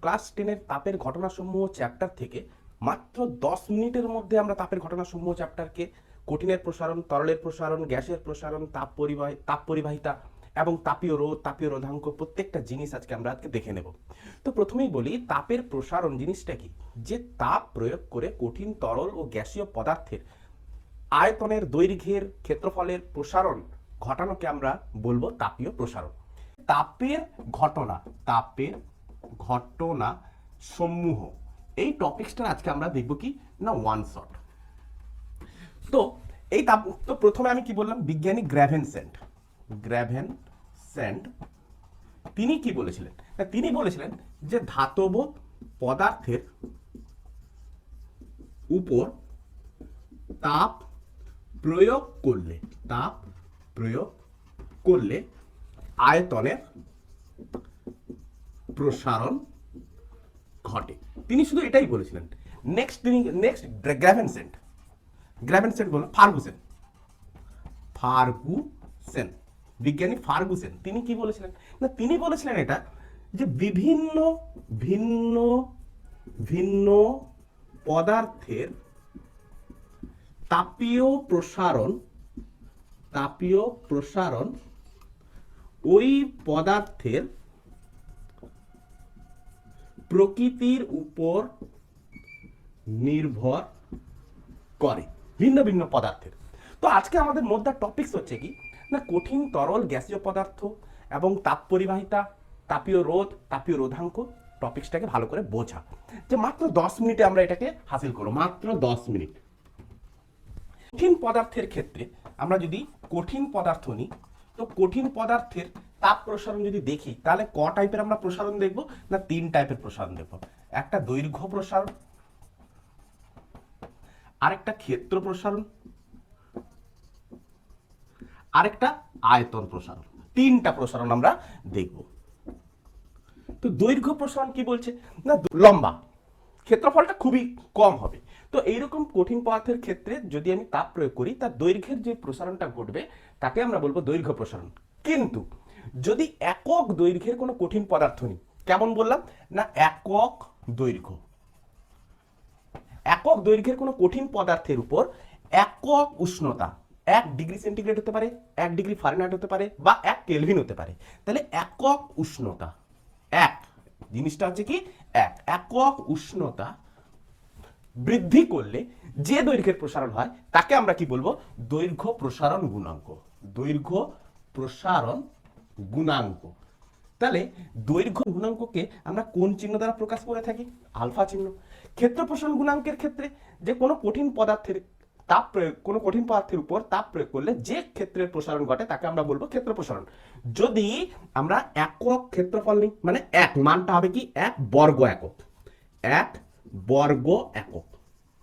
Class টেনের তাপের ঘটনাসমূহ চ্যাপ্টার থেকে মাত্র দশ মিনিটের মধ্যে আমরা তাপের ঘটনাসমূহ চ্যাপ্টারকে কঠিনের প্রসারণ, তরলের প্রসারণ, গ্যাসের প্রসারণ, তাপ পরিবাহী, তাপ পরিবাহিতা এবং তাপীয় রোধ, তাপীয় রোধাঙ্ক প্রত্যেকটা জিনিস আজকে আমরা আজকে দেখে নেব। তো প্রথমেই বলি, তাপের প্রসারণ জিনিসটা কি? যে তাপ প্রয়োগ করে কঠিন তরল ও গ্যাসীয় পদার্থের আয়তনের দৈর্ঘ্যের ক্ষেত্রফলের প্রসারণ ঘটানোকে আমরা বলব তাপীয় প্রসারণ। তাপের ঘটনা, তাপের ঘটনা সমূহ এই টপিকসটা আজকে আমরা দেখব কি? না ওয়ান শট তো, এই তাপ তো প্রথমে আমি কি বললাম? বিজ্ঞানী গ্র্যাভেন সেন্ট। গ্র্যাভেন সেন্ট, তিনি কি বলেছিলেন? তিনি বলেছিলেন যে ধাতব পদার্থের উপর তাপ প্রয়োগ করলে, তাপ প্রয়োগ করলে আয়তনের প্রসারণ ঘটে। তিনি শুধু এটাই বলেছিলেন। নেক্সট তিনি নেক্সট গ্র্যাভেনসেন্ট গ্র্যাভেনসেন্ট বলল ফার্গুসেন ফার্গুসেন বিজ্ঞানী ফার্গুসেন তিনি কি বলেছিলেন? না, তিনি বলেছিলেন এটা যে বিভিন্ন, ভিন্ন ভিন্ন পদার্থের তাপীয় প্রসারণ তাপীয় প্রসারণ ওই পদার্থের প্রকৃতির উপর নির্ভর করে। ভিন্ন ভিন্ন পদার্থের। তো আজকে আমাদের মধ্যে টপিকস হচ্ছে কি? না, কঠিন, তরল, গ্যাসীয় পদার্থ এবং তাপ পরিবাহিতা তাপীয় রোধ, তাপীয় রোধাঙ্ক টপিকসটাকে ভালো করে বোঝা। যে মাত্র দশ মিনিটে আমরা এটাকে হাসিল করব। মাত্র দশ মিনিট। কঠিন পদার্থের ক্ষেত্রে আমরা যদি কঠিন পদার্থ নিই, তো কঠিন পদার্থের তাপ প্রসারণ যদি দেখি, তাহলে ক টাইপের আমরা প্রসারণ দেখব না তিন টাইপের প্রসারণ দেখব? একটা দৈর্ঘ্য প্রসারণ, আরেকটা ক্ষেত্র প্রসারণ, আরেকটা আয়তন প্রসারণ, তিনটা প্রসারণ আমরা দেখব। তো দৈর্ঘ্য প্রসারণ কি বলছে? না, লম্বা, ক্ষেত্রফলটা খুবই কম হবে। তো এইরকম কঠিন পদার্থের ক্ষেত্রে যদি আমি তাপ প্রয়োগ করি, তার দৈর্ঘ্যের যে প্রসারণটা ঘটবে, তাকে আমরা বলব দৈর্ঘ্য প্রসারণ। কিন্তু যদি একক দৈর্ঘ্যের কোনো কঠিন পদার্থ নেই, কেমন বললাম? না, একক দৈর্ঘ্য। একক দৈর্ঘ্যের কোনো কঠিন পদার্থের উপর একক উষ্ণতা এক ডিগ্রি সেন্টিগ্রেড হতে পারে, এক ডিগ্রি ফারেনহাইট হতে পারে বা এক কেলভিন হতে পারে। তাহলে একক উষ্ণতা এক, জিনিসটা হচ্ছে কি? এক। একক উষ্ণতা বৃদ্ধি করলে যে দৈর্ঘ্যের প্রসারণ হয়, তাকে আমরা কি বলব? দৈর্ঘ্য প্রসারণ গুণাঙ্ক। দৈর্ঘ্য প্রসারণ গুণাঙ্ক। তাহলে দৈর্ঘ্য গুণাঙ্ককে আমরা কোন চিহ্ন দ্বারা প্রকাশ করে থাকি? আলফা চিহ্ন। ক্ষেত্র প্রসারণ গুণাঙ্কের ক্ষেত্রে যে কোনো কঠিন পদার্থের তাপ প্রয়োগ, কোনো কঠিন পদার্থের উপর তাপ প্রয়োগ করলে যে ক্ষেত্রের প্রসারণ ঘটে তাকে আমরা বলব ক্ষেত্র প্রসারণ যদি আমরা একক ক্ষেত্রফল নিই মানে এক, মানটা হবে কি? এক বর্গ একক। এক বর্গ একক।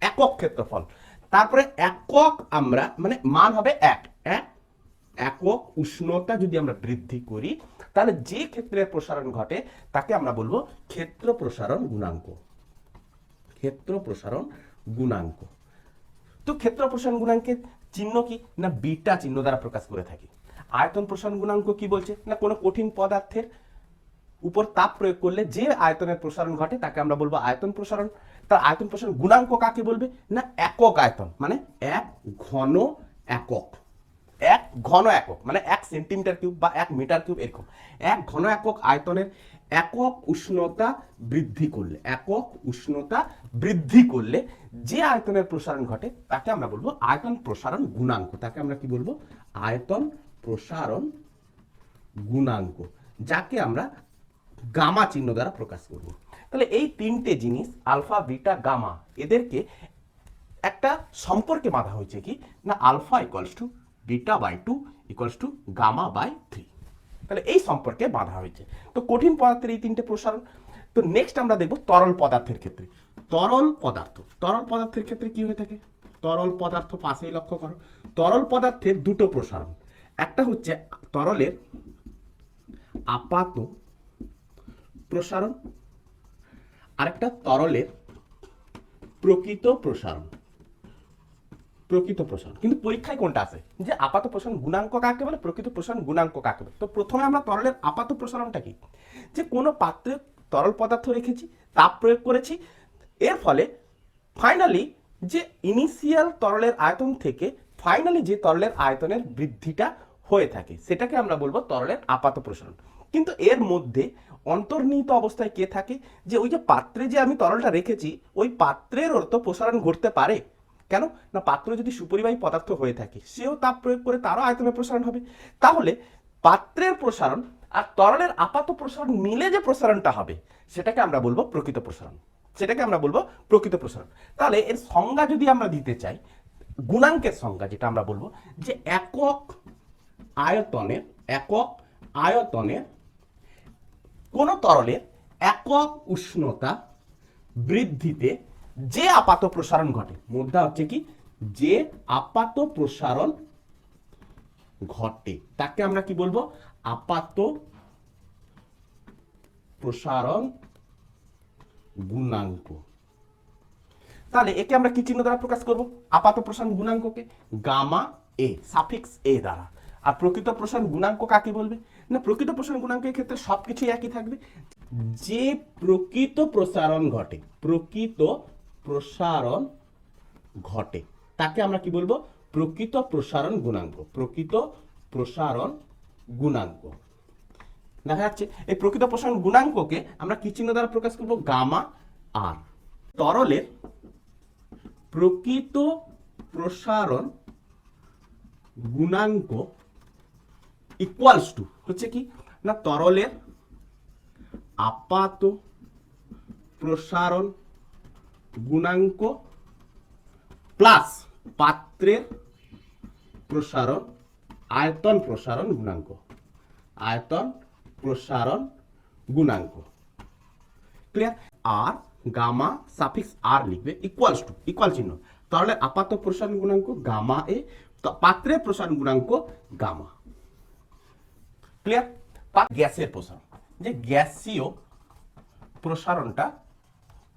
একক ক্ষেত্রফল। তারপরে একক আমরা মানে মান হবে এক। এক একক উষ্ণতা যদি আমরা বৃদ্ধি করি, তাহলে যে ক্ষেত্রের প্রসারণ ঘটে, তাকে আমরা বলব ক্ষেত্র প্রসারণ গুণাঙ্ক। ক্ষেত্র প্রসারণ গুণাঙ্ক। তো ক্ষেত্র প্রসারণ গুণাঙ্কের চিহ্ন কি? না বিটা চিহ্ন দ্বারা প্রকাশ করে থাকি। আয়তন প্রসারণ গুণাঙ্ক কি বলছে? না কোনো কঠিন পদার্থের উপর তাপ প্রয়োগ করলে যে আয়তনের প্রসারণ ঘটে, তাকে আমরা বলব আয়তন প্রসারণ। তার আয়তন প্রসারণ গুণাঙ্ক কাকে বলবে? না একক আয়তন মানে এক ঘন একক। এক ঘন একক মানে এক সেন্টিমিটার কিউব বা এক মিটার কিউব এরকম। এক ঘন একক আয়তনের একক উষ্ণতা বৃদ্ধি করলে, একক উষ্ণতা বৃদ্ধি করলে যে আয়তনের প্রসারণ ঘটে, তাকে আমরা বলব আয়তন প্রসারণ গুণাঙ্ক। তাকে আমরা কি বলব? আয়তন প্রসারণ গুণাঙ্ক, যাকে আমরা গামা চিহ্ন দ্বারা প্রকাশ করব। তাহলে এই তিনটে জিনিস, আলফা, বিটা, গামা, এদেরকে একটা সম্পর্কে বাঁধা হয়েছে কি? না, alpha equals to beta by two equals to gamma by three. তাহলে এই সম্পর্কে বাঁধা হয়েছে। তো কঠিন পদার্থের এই তিনটে প্রসারণ, তো নেক্সট আমরা দেখব তরল পদার্থের ক্ষেত্রে। তরল পদার্থ, তরল পদার্থের ক্ষেত্রে কি হয়ে থাকে? তরল পদার্থ পাশেই লক্ষ্য করো। তরল পদার্থের দুটো প্রসারণ, একটা হচ্ছে তরলের আপাত প্রসারণ, আরেকটা তরলের প্রকৃত প্রসারণ। প্রকৃত প্রসারণ কিন্তু পরীক্ষায় কোনটা আছে? যে আপাত প্রসারণ গুণাঙ্ক কাকে বলে, প্রকৃত প্রসারণ গুণাঙ্ক কাকে বলে? তো প্রথমে আমরা তরলের আপাত প্রসারণটা কি? যে কোনো পাত্রে তরল পদার্থ রেখেছি, তাপ প্রয়োগ করেছি, এর ফলে ফাইনালি যে ইনিশিয়াল তরলের আয়তন থেকে ফাইনালি যে তরলের আয়তনের বৃদ্ধিটা হয়ে থাকে, সেটাকে আমরা বলব তরলের আপাত প্রসারণ। কিন্তু এর মধ্যে অন্তর্নিহিত অবস্থায় কে থাকে? যে ওই যে পাত্রে যে আমি তরলটা রেখেছি, ওই পাত্রের তো প্রসারণ ঘটতে পারে। কেন? না, পাত্র যদি সুপরিবাহী পদার্থ হয়ে থাকে, সেও তাপ প্রয়োগ করে তারও আয়তনের প্রসারণ হবে। তাহলে পাত্রের প্রসারণ আর তরলের আপাত প্রসারণ মিলে যে প্রসারণটা হবে, সেটাকে আমরা বলব প্রকৃত প্রসারণ। সেটাকে আমরা বলব প্রকৃত প্রসারণ। তাহলে এর সংজ্ঞা যদি আমরা দিতে চাই, গুণাঙ্কের সংজ্ঞা যেটা আমরা বলব, যে একক আয়তনের একক আয়তনের কোন তরলের একক উষ্ণতা বৃদ্ধিতে যে আপাত প্রসারণ ঘটে, মুদ্রা হচ্ছে কি? যে আপাত প্রসারণ ঘটে, তাকে আমরা কি বলব? আপাত প্রসারণ গুণাঙ্ক। তাহলে একে আমরা কি চিহ্ন দ্বারা প্রকাশ করব? আপাত প্রসারণ গুণাঙ্ককে, গামা এ, সাফিক্স এ দ্বারা। আর প্রকৃত প্রসারণ গুণাঙ্ক কাকে বলবে? না, প্রকৃত প্রসারণ গুণাঙ্কের ক্ষেত্রে সবকিছুই একই থাকবে। যে প্রকৃত প্রসারণ ঘটে, প্রকৃত প্রসারণ ঘটে। তাকে আমরা কি বলব? প্রকৃত প্রসারণ গুণাঙ্ক। প্রকৃত প্রসারণ গুণাঙ্ক। দেখা যাচ্ছে, এই প্রকৃত প্রসারণ গুণাঙ্ককে আমরা কি চিহ্ন দ্বারা প্রকাশ করব? Gamma R. তরলের প্রকৃত প্রসারণ গুণাঙ্ক ইকুয়ালস টু হচ্ছে কি? না, তরলের আপাত প্রসারণ গুণাঙ্ক প্লাস পাত্রের প্রসারণ, আয়তন প্রসারণ গুণাঙ্ক। আয়তন প্রসারণ গুণাঙ্ক। ক্লিয়ার আর গামা সাফিক্স আর লিখবে ইকুয়ালস টু ইকুয়াল চিহ্ন। তাহলে আপাত প্রসারণ গুণাঙ্ক গামা এ পাত্রের প্রসারণ গুণাঙ্ক গামা ক্লিয়ার গ্যাসের প্রসারণ। যে গ্যাসীয় প্রসারণটা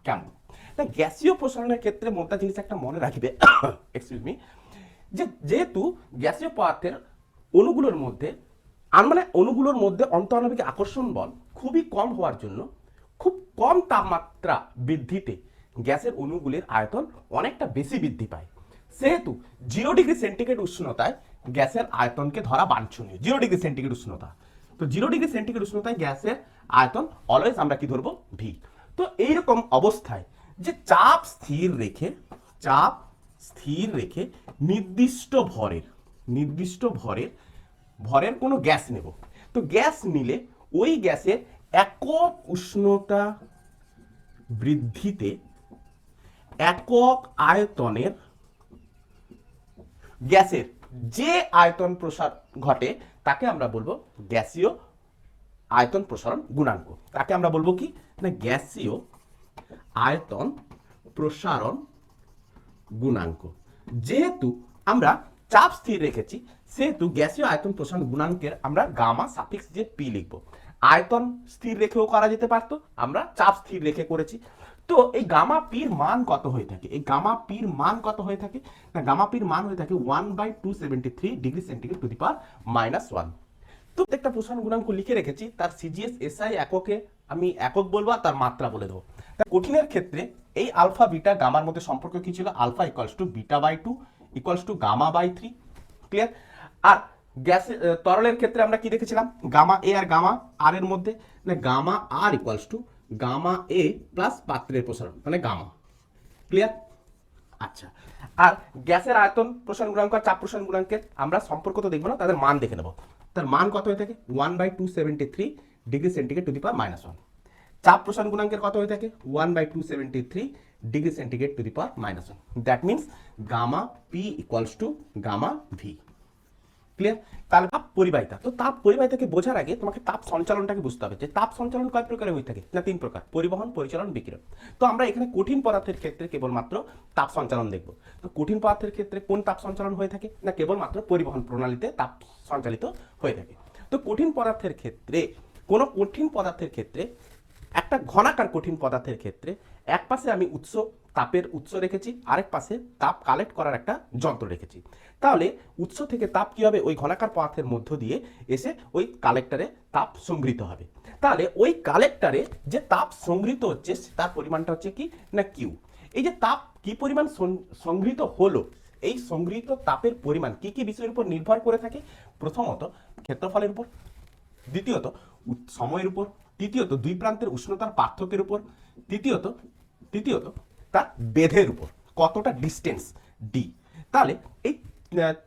কেমন? না গ্যাসীয় প্রসারণের ক্ষেত্রে মোটা জিনিস একটা মনে রাখবে। এক্সকিউজ মি যে, যেহেতু গ্যাসীয় পদার্থের অণুগুলোর মধ্যে আর মানে অণুগুলোর মধ্যে অন্তরাণবিক আকর্ষণ বল খুবই কম হওয়ার জন্য খুব কম তাপমাত্রা বৃদ্ধিতে গ্যাসের অণুগুলির আয়তন অনেকটা বেশি বৃদ্ধি পায়। সেহেতু জিরো ডিগ্রি সেন্টিগ্রেড উষ্ণতায় গ্যাসের আয়তনকে ধরা বাঞ্ছনীয়। জিরো ডিগ্রি সেন্টিগ্রেড উষ্ণতা। তো জিরো ডিগ্রি সেন্টিগ্রেড উষ্ণতায় গ্যাসের আয়তন অলওয়েজ আমরা কি ধরবো? ভি তো এইরকম অবস্থায় যে চাপ স্থির রেখে, চাপ স্থির রেখে নির্দিষ্ট ভরের নির্দিষ্ট ভরের ভরের কোনো গ্যাস নেব। তো গ্যাস নিলে ওই গ্যাসের একক উষ্ণতা বৃদ্ধিতে একক আয়তনের গ্যাসের যে আয়তন প্রসার ঘটে, তাকে আমরা বলব গ্যাসীয় আয়তন প্রসারণ গুণাঙ্ক। তাকে আমরা বলব কি? না, গ্যাসীয় আয়তন, প্রসারণ, গুণাঙ্ক। যেহেতু আমরা চাপ স্থির রেখেছি, সেহেতু গ্যাসীয় আয়তন, প্রসারণ, গুণাঙ্কের আমরা গামা সাফিক্স যে পি লিখব। আয়তন স্থির রেখেও করা যেতে পারতো, আমরা চাপ স্থির রেখে করেছি। তো এই গামা পির মান কত হয়ে থাকে? এই গামা পির মান কত হয়ে থাকে? না, গামা পির মান হয়ে থাকে one by two seventy three degree centigrade to the power minus one. প্রত্যেকটা প্রসারণ গুণাঙ্ক লিখে রেখেছি, তার সিজিএস এসআই এককে আমি একক বলব আর তার মাত্রা বলে দেবো। তা কঠিনের ক্ষেত্রে এই আলফা, বিটা, গামার মধ্যে সম্পর্ক কি ছিল? Alpha equals to beta by two equals to gamma by three clear R gas তরলের ক্ষেত্রে আমরা কি দেখেছিলাম? গামা এ আর গামা আর এর মধ্যে মানে gamma R equals to gamma A plus পাত্রের প্রসারণ মানে গামা ক্লিয়ার আচ্ছা আর গ্যাসের আয়তন প্রসারণ গুণাঙ্ক আর চাপ প্রসারণ গুণাঙ্কের আমরা সম্পর্ক তো দেখব না, তাদের মান দেখে নেব। তার মান কত হয়ে থাকে? One by two seventy three degree centigrade to the power minus one চাপ প্রসারণ গুণাঙ্কের কত হয়ে থাকে? One by two seventy three degree centigrade to the power minus one that means gamma P equals to gamma V clear তাহলে তাপ পরিবাহিতা। তো তাপ পরিবাহিতাকে বোঝার আগে তোমাকে তাপ সঞ্চালনটাকে বুঝতে হবে যে তাপ সঞ্চালন কয় প্রকারে হয়ে থাকে? না, তিন প্রকার। পরিবহন, পরিচালন, বিকিরণ। তো আমরা এখানে কঠিন পদার্থের ক্ষেত্রে কেবলমাত্র তাপ সঞ্চালন দেখব। তো কঠিন পদার্থের ক্ষেত্রে কোন তাপ সঞ্চালন হয়ে থাকে? না, কেবলমাত্র পরিবহন প্রণালীতে তাপ সঞ্চালিত হয়ে থাকে। তো কঠিন পদার্থের ক্ষেত্রে, কোনো কঠিন পদার্থের ক্ষেত্রে, একটা ঘনাকার কঠিন পদার্থের ক্ষেত্রে, এক পাশে আমি উৎস তাপের উৎস রেখেছি, আরেক পাশে তাপ কালেক্ট করার একটা যন্ত্র রেখেছি। তাহলে উৎস থেকে তাপ কি হবে? ওই ঘনাকার পদার্থের মধ্য দিয়ে এসে ওই কালেক্টরে তাপ সংগৃহীত হবে। তাহলে ওই কালেক্টরে যে তাপ সংগৃহীত হচ্ছে তার পরিমাণটা হচ্ছে কি? না কিউ এই যে তাপ কি পরিমাণ সংগৃহীত হলো, এই সংগৃহীত তাপের পরিমাণ কি কি বিষয়ের উপর নির্ভর করে থাকে? প্রথমত, ক্ষেত্রফলের উপর। দ্বিতীয়ত সময়ের উপর। তৃতীয়ত, দুই প্রান্তের উষ্ণতার পার্থক্যের উপর। তৃতীয়ত তৃতীয়ত তার বেধের উপর, কতটা ডিস্টেন্স ডি তাহলে এই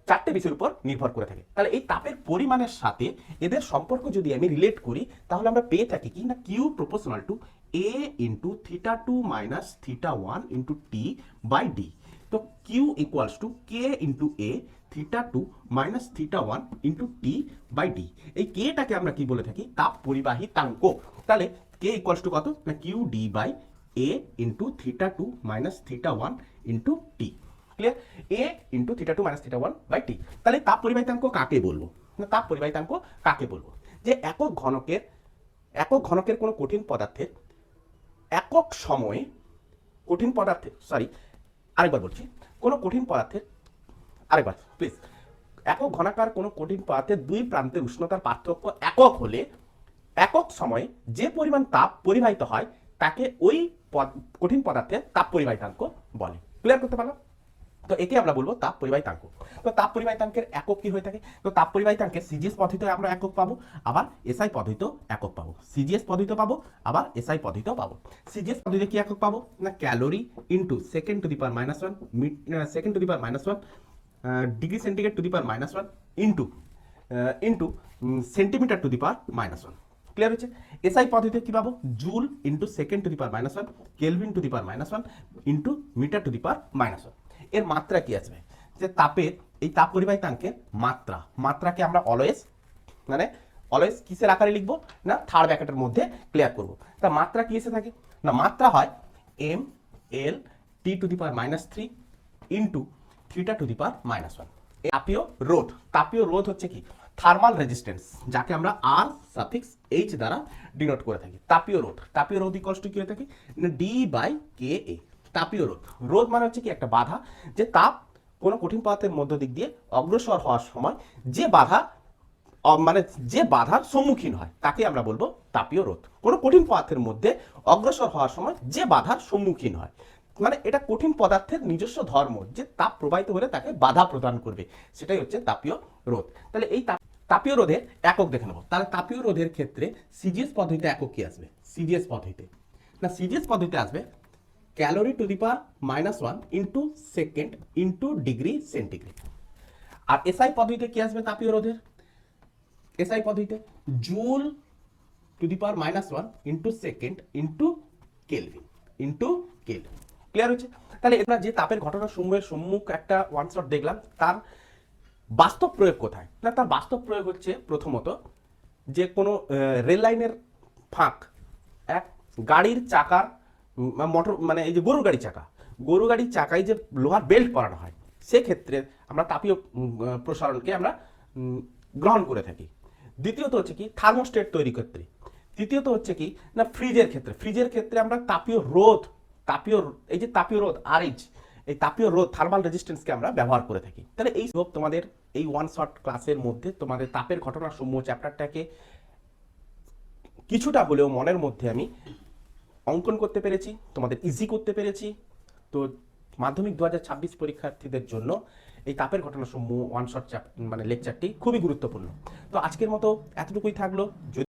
চারটে বিষয়ের উপর নির্ভর করে থাকে। তাহলে এই তাপের পরিমাণের সাথে এদের সম্পর্ক যদি আমি রিলেট করি, তাহলে আমরা পেয়ে থাকি কি? না Q proportional to A into theta two minus theta one into T by D তো Q equals to K into A theta two minus theta one into T by D এই কেটাকে আমরা কি বলে থাকি? তাপ পরিবাহিতাঙ্ক তাহলে কে ইকুয়ালস টু কত? না Q D by A into theta two minus theta one into T clear A into theta two minus theta one by T তাহলে তাপ পরিবাহিতাঙ্ক কাকে বলব? না, তাপ পরিবাহিতাঙ্ক কাকে বলব? যে একক ঘনকের একক ঘনকের কোনো কঠিন পদার্থের একক সময়ে কঠিন পদার্থের সরি আরেকবার বলছি, কোনো কঠিন পদার্থের, আরেকবার প্লিজ একক ঘনাকার কোনো কঠিন পদার্থের দুই প্রান্তের উষ্ণতার পার্থক্য একক হলে একক সময়ে যে পরিমাণ তাপ পরিবাহিত হয় তাকে ওই কঠিন পদার্থের তাপ পরিবাহিতাঙ্ক বলে। ক্লিয়ার করতে পারলাম? তো একে আমরা বলব তাপ পরিবাহিতাঙ্ক। তো তাপ পরিবাহিতাঙ্কের একক কি হয়ে থাকে? তো তাপ পরিবাহিতাঙ্কের সিজিএস পদ্ধতিতে আমরা একক পাবো, আবার এসআই পদ্ধতিতেও একক পাবো। সিজিএস পদ্ধতিতে পাবো, আবার এসআই পদ্ধতিতেও পাবো। সিজিএস পদ্ধতিতে কি একক পাবো? না calorie into second to the power minus one second to the power minus one degree centigrade to the power minus one into into centimetre to the power minus one clear হচ্ছে SI পদ্ধতিতে কি পাবো? Joule into second to the power minus one kelvin to the power minus one into metre to the power minus ওয়ানের মাত্রা কি আসবে যে তাপের, এই তাপ পরিবাহিতাঙ্কের মাত্রা। মাত্রাকে আমরা অলওয়েজ মানে অলওয়েজ কিসের আকারে লিখব? না থার্ড ব্র্যাকেটের মধ্যে ক্লিয়ার করব। তা মাত্রা কি এসে থাকে? না, মাত্রা হয় M L T to the power minus three into থ্রিটা to the power minus one তাপীয় রোধ। তাপীয় রোধ হচ্ছে কি? থার্মাল রেজিস্ট্যান্স যাকে আমরা আর সাফিক্স এইচ দ্বারা ডিনোট করে থাকি। তাপীয় রোধ। তাপীয় রোধ ইকলস টু কি হয়ে থাকে? ডি বাই কে এ তাপীয় রোধ। রোধ মানে হচ্ছে কি একটা বাধা যে তাপ কোনো কঠিন পদার্থের মধ্য দিক দিয়ে অগ্রসর হওয়ার সময় যে বাধা মানে যে বাধার সম্মুখীন হয়, তাকে আমরা বলব তাপীয় রোধ। কোনো কঠিন পদার্থের মধ্যে অগ্রসর হওয়ার সময় যে বাধার সম্মুখীন হয় মানে এটা কঠিন পদার্থের নিজস্ব ধর্ম, যে তাপ প্রবাহিত হলে তাকে বাধা প্রদান করবে। সেটাই হচ্ছে তাপীয় রোধ। তাহলে এই তাপ- তাপীয় রোধের একক দেখে নেব। তাহলে তাপীয় রোধের ক্ষেত্রে সিজিএস পদ্ধতিতে একক কি আসবে? সিজিএস পদ্ধতিতে। না, সিজিএস পদ্ধতিতে আসবে calorie to the power minus one into second into degree centigrade. R SI পদ্ধতিতে কি আসবে তাপীয় রোধের? এসআই পদ্ধতিতে joule to the power minus one into second into kelvin into kelvin. Clear হচ্ছে তাহলে আমরা যে তাপের ঘটনা সমূহের সম্মুখ একটা ওয়ান শট দেখলাম, তার বাস্তব প্রয়োগ কোথায়? না, তার বাস্তব প্রয়োগ হচ্ছে প্রথমত যে কোনো রেল লাইনের ফাঁক, এক, গাড়ির চাকা মোটর মানে এই যে গরুর গাড়ি চাকা। গরু গাড়ির চাকায় যে লোহার বেল্ট পরানো হয়, সেক্ষেত্রে আমরা তাপীয় প্রসারণকে আমরা গ্রহণ করে থাকি। দ্বিতীয়ত হচ্ছে কি, থার্মোস্টেট তৈরি ক্ষেত্রে। তৃতীয়ত হচ্ছে কি, না, ফ্রিজের ক্ষেত্রে। ফ্রিজের ক্ষেত্রে আমরা তাপীয় রোধ, তাপীয়, এই যে তাপীয় রোধ আরএইচ এই তাপীয় রোধ থার্মাল রেজিস্ট্যান্সকে আমরা ব্যবহার করে থাকি। তাহলে এই সব তোমাদের এই ওয়ান শট ক্লাসের মধ্যে তোমাদের তাপের ঘটনা সমূহ চ্যাপ্টারটাকে কিছুটা হলেও মনের মধ্যে আমি অঙ্কন করতে পেরেছি, তোমাদের ইজি করতে পেরেছি। তো মাধ্যমিক দু হাজার ছাব্বিশ পরীক্ষার্থীদের জন্য এই তাপের ঘটনা সমূহ ওয়ান শট মানে লেকচারটি খুবই গুরুত্বপূর্ণ। তো আজকের মতো এতটুকুই থাকল।